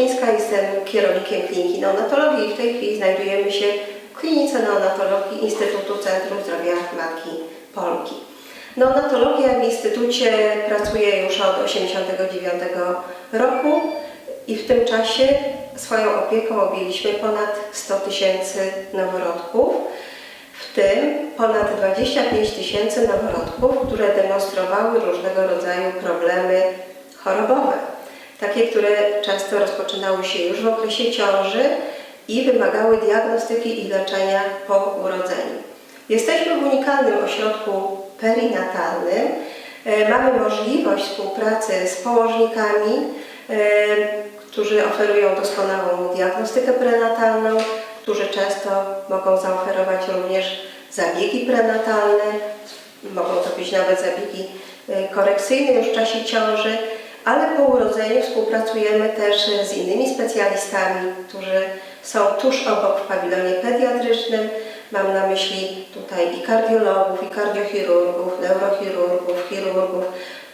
Jestem kierownikiem Kliniki Neonatologii i w tej chwili znajdujemy się w Klinice Neonatologii Instytutu Centrum Zdrowia Matki Polki. Neonatologia w Instytucie pracuje już od 1989 roku i w tym czasie swoją opieką objęliśmy ponad 100 tysięcy noworodków, w tym ponad 25 tysięcy noworodków, które demonstrowały różnego rodzaju problemy chorobowe. Takie, które często rozpoczynały się już w okresie ciąży i wymagały diagnostyki i leczenia po urodzeniu. Jesteśmy w unikalnym ośrodku perinatalnym. E, Mamy możliwość współpracy z położnikami, e, którzy oferują doskonałą diagnostykę prenatalną, którzy często mogą zaoferować również zabiegi prenatalne, mogą to być nawet zabiegi e, korekcyjne już w czasie ciąży, ale po urodzeniu współpracujemy też z innymi specjalistami, którzy są tuż obok w pawilonie pediatrycznym. Mam na myśli tutaj i kardiologów, i kardiochirurgów, neurochirurgów, chirurgów.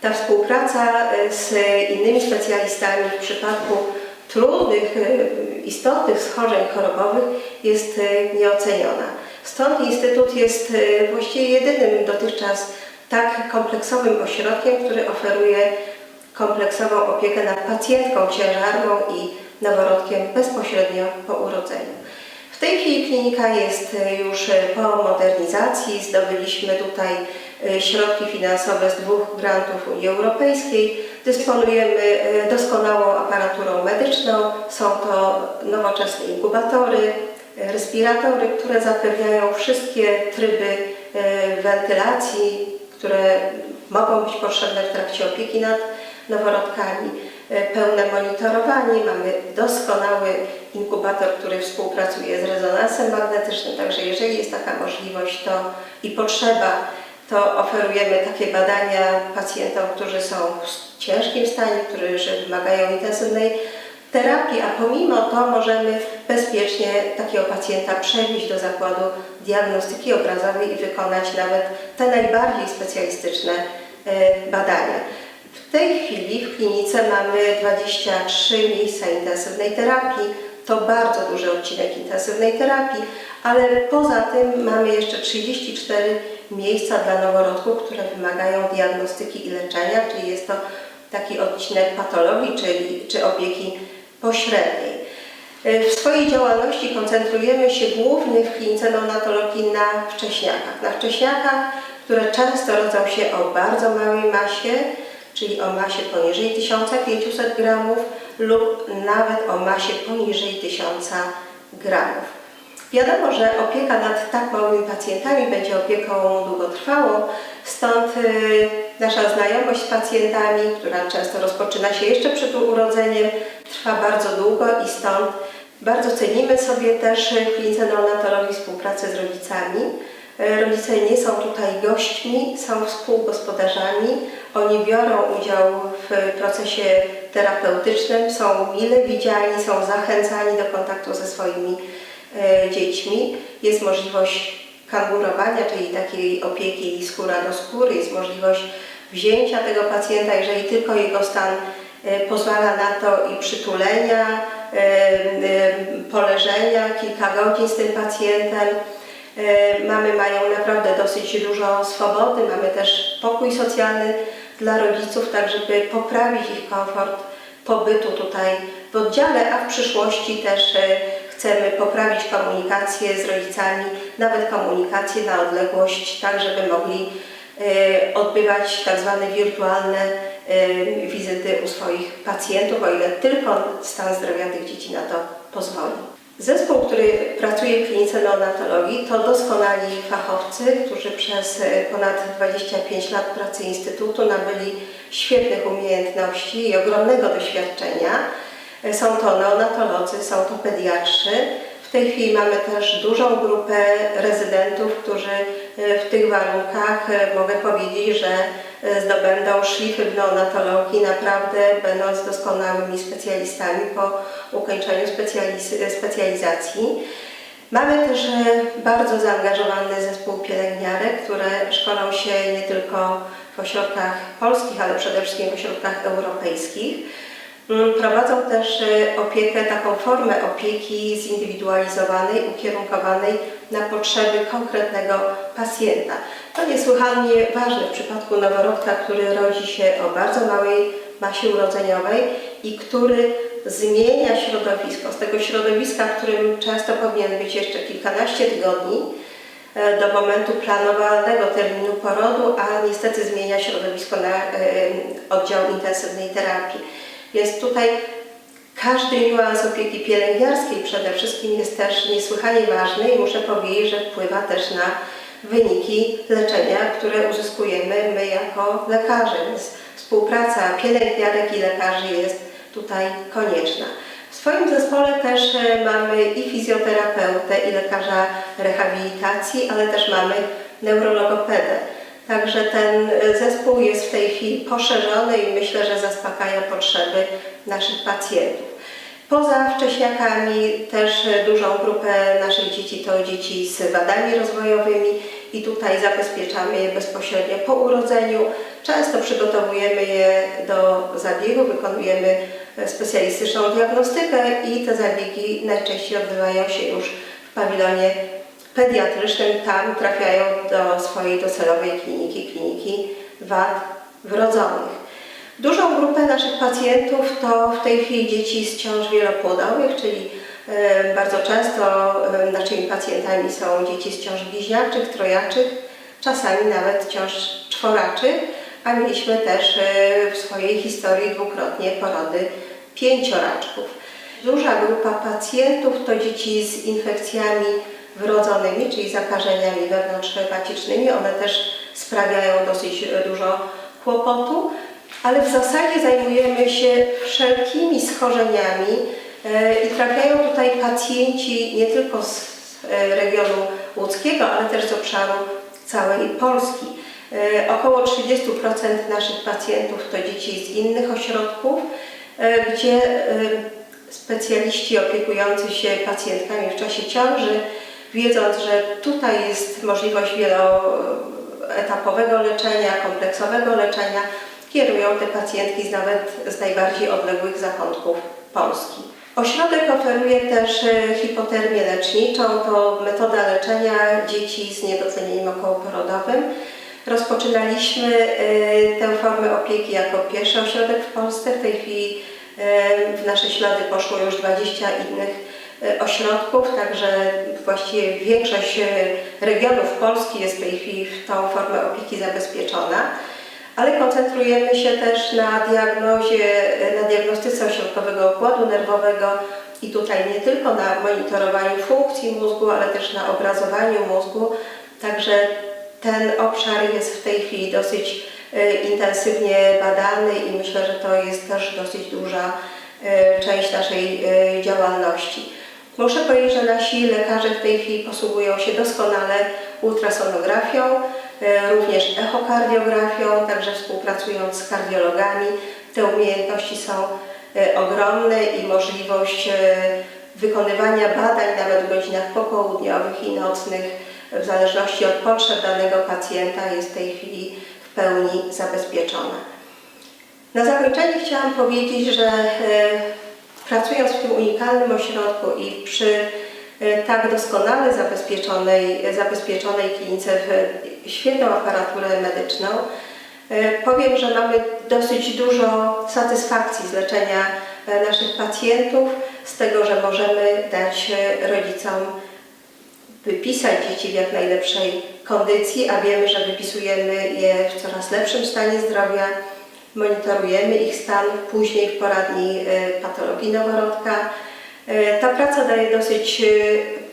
Ta współpraca e, z innymi specjalistami w przypadku trudnych, e, istotnych schorzeń chorobowych jest e, nieoceniona. Stąd Instytut jest właściwie jedynym dotychczas tak kompleksowym ośrodkiem, który oferuje kompleksową opiekę nad pacjentką ciężarną i noworodkiem bezpośrednio po urodzeniu. W tej chwili klinika jest e, już e, po modernizacji. Zdobyliśmy tutaj e, środki finansowe z dwóch grantów Unii Europejskiej. Dysponujemy doskonałą aparaturą medyczną. Są to nowoczesne inkubatory, respiratory, które zapewniają wszystkie tryby wentylacji, które mogą być potrzebne w trakcie opieki nad noworodkami, e, pełne monitorowanie, mamy doskonały inkubator, który współpracuje z rezonansem magnetycznym, także jeżeli jest taka możliwość to i potrzeba, to oferujemy takie badania pacjentom, którzy są w ciężkim stanie, którzy wymagają intensywnej terapii, a pomimo to możemy bezpiecznie takiego pacjenta przewieźć do zakładu diagnostyki obrazowej i wykonać nawet te najbardziej specjalistyczne e, badania. W tej chwili w klinice mamy 23 miejsca intensywnej terapii. To bardzo duży odcinek intensywnej terapii, ale poza tym mamy jeszcze 34 miejsca dla noworodków, które wymagają diagnostyki i leczenia, czyli jest to taki odcinek patologii, czyli czy opieki pośredniej. W swojej działalności koncentrujemy się głównie w klinice neonatologii na wcześniakach. Na wcześniakach, które często rodzą się o bardzo małej masie, czyli o masie poniżej 1500 gramów lub nawet o masie poniżej 1000 gramów. Wiadomo, że opieka nad tak małymi pacjentami będzie opieką długotrwałą, stąd y, nasza znajomość z pacjentami, która często rozpoczyna się jeszcze przed urodzeniem, trwa bardzo długo i stąd bardzo cenimy sobie też w klinice neonatologii współpracę z rodzicami. Y, Rodzice nie są tutaj gośćmi, są współgospodarzami. Oni biorą udział w procesie terapeutycznym, są mile widziani, są zachęcani do kontaktu ze swoimi e, dziećmi. Jest możliwość kangurowania, czyli takiej opieki skóra do skóry, jest możliwość wzięcia tego pacjenta, jeżeli tylko jego stan e, pozwala na to i przytulenia, e, e, poleżenia kilka godzin z tym pacjentem. E, Mamy mają naprawdę dosyć dużo swobody, mamy też pokój socjalny dla rodziców, tak żeby poprawić ich komfort pobytu tutaj w oddziale, a w przyszłości też e, chcemy poprawić komunikację z rodzicami, nawet komunikację na odległość, tak żeby mogli e, odbywać tak zwane wirtualne wizyty u swoich pacjentów, o ile tylko stan zdrowia tych dzieci na to. Zespół, który pracuje w klinice neonatologii, to doskonali fachowcy, którzy przez e, ponad 25 lat pracy Instytutu nabyli świetnych umiejętności i ogromnego doświadczenia. E, Są to neonatolodzy, są to pediatrzy. W tej chwili mamy też dużą grupę rezydentów, którzy e, w tych warunkach e, mogę powiedzieć, że e, zdobędą szlify w neonatologii, naprawdę będąc doskonałymi specjalistami po ukończeniu specjaliz- specjalizacji. Mamy też bardzo zaangażowany zespół pielęgniarek, które szkolą się nie tylko w ośrodkach polskich, ale przede wszystkim w ośrodkach europejskich. Prowadzą też e, opiekę, taką formę opieki zindywidualizowanej, ukierunkowanej na potrzeby konkretnego pacjenta. To niesłychanie ważne w przypadku noworodka, który rodzi się o bardzo małej masie urodzeniowej i który zmienia środowisko. Z tego środowiska, w którym często powinien być jeszcze kilkanaście tygodni, e, do momentu planowanego terminu porodu, a niestety zmienia środowisko na e, oddział intensywnej terapii. Więc tutaj każdy niuans opieki pielęgniarskiej przede wszystkim jest też niesłychanie ważny i muszę powiedzieć, że wpływa też na wyniki leczenia, które uzyskujemy my jako lekarze. Więc współpraca pielęgniarek i lekarzy jest tutaj konieczna. W swoim zespole też e, mamy i fizjoterapeutę, i lekarza rehabilitacji, ale też mamy neurologopedę. Także ten e, zespół jest w tej chwili poszerzony i myślę, że zaspokaja potrzeby naszych pacjentów. Poza wcześniakami też e, dużą grupę naszych dzieci to dzieci z wadami rozwojowymi i tutaj zabezpieczamy je bezpośrednio po urodzeniu. Często przygotowujemy je do zabiegu, wykonujemy e, specjalistyczną diagnostykę i te zabiegi najczęściej odbywają się już w pawilonie pediatrycznym. Tam trafiają do swojej docelowej kliniki, kliniki wad wrodzonych. Dużą grupę naszych pacjentów to w tej chwili dzieci z ciąż wielopłodowych, czyli e, bardzo często e, naszymi pacjentami są dzieci z ciąż bliźniaczych, trojaczych, czasami nawet ciąż czworaczych, a mieliśmy też e, w swojej historii dwukrotnie porody pięcioraczków. Duża grupa pacjentów to dzieci z infekcjami wrodzonymi, czyli zakażeniami wewnątrzhepatycznymi. One też sprawiają dosyć dużo kłopotu ale w zasadzie zajmujemy się wszelkimi schorzeniami e, i trafiają tutaj pacjenci nie tylko z e, regionu łódzkiego, ale też z obszaru całej Polski. E, Około 30% naszych pacjentów to dzieci z innych ośrodków, gdzie specjaliści opiekujący się pacjentkami w czasie ciąży, wiedząc, że tutaj jest możliwość wieloetapowego leczenia, kompleksowego leczenia, kierują te pacjentki z nawet z najbardziej odległych zakątków Polski. Ośrodek oferuje też e, hipotermię leczniczą, to metoda leczenia dzieci z niedocenieniem okołoporodowym. Rozpoczynaliśmy e, tę formę opieki jako pierwszy ośrodek w Polsce. W tej chwili e, w nasze ślady poszło już 20 innych ośrodków, także właściwie większość regionów Polski jest w tej chwili w tą formę opieki zabezpieczona ale koncentrujemy się też na diagnozie, na diagnostyce ośrodkowego układu nerwowego i tutaj nie tylko na monitorowaniu funkcji mózgu, ale też na obrazowaniu mózgu. Także ten obszar jest w tej chwili dosyć e, intensywnie badany i myślę, że to jest też dosyć duża e, część naszej e, działalności. Muszę powiedzieć, że nasi lekarze w tej chwili posługują się doskonale ultrasonografią, E, również echokardiografią, także współpracując z kardiologami. Te umiejętności są e, ogromne i możliwość e, wykonywania badań nawet w godzinach popołudniowych i nocnych, w zależności od potrzeb danego pacjenta, jest w tej chwili w pełni zabezpieczona. Na zakończenie chciałam powiedzieć, że pracując w tym unikalnym ośrodku i przy E, tak doskonale zabezpieczonej, zabezpieczonej klinice w świetną aparaturę medyczną, e, powiem, że mamy dosyć dużo satysfakcji z leczenia e, naszych pacjentów, z tego, że możemy dać rodzicom wypisać dzieci w jak najlepszej kondycji, a wiemy, że wypisujemy je w coraz lepszym stanie zdrowia, monitorujemy ich stan później w poradni patologii noworodka, E, ta praca daje dosyć, e,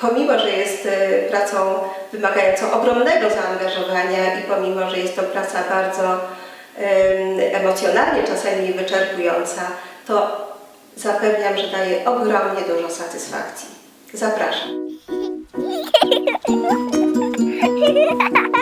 pomimo że jest e, pracą wymagającą ogromnego zaangażowania i pomimo, że jest to praca bardzo emocjonalnie czasami wyczerpująca, to zapewniam, że daje ogromnie dużo satysfakcji. Zapraszam.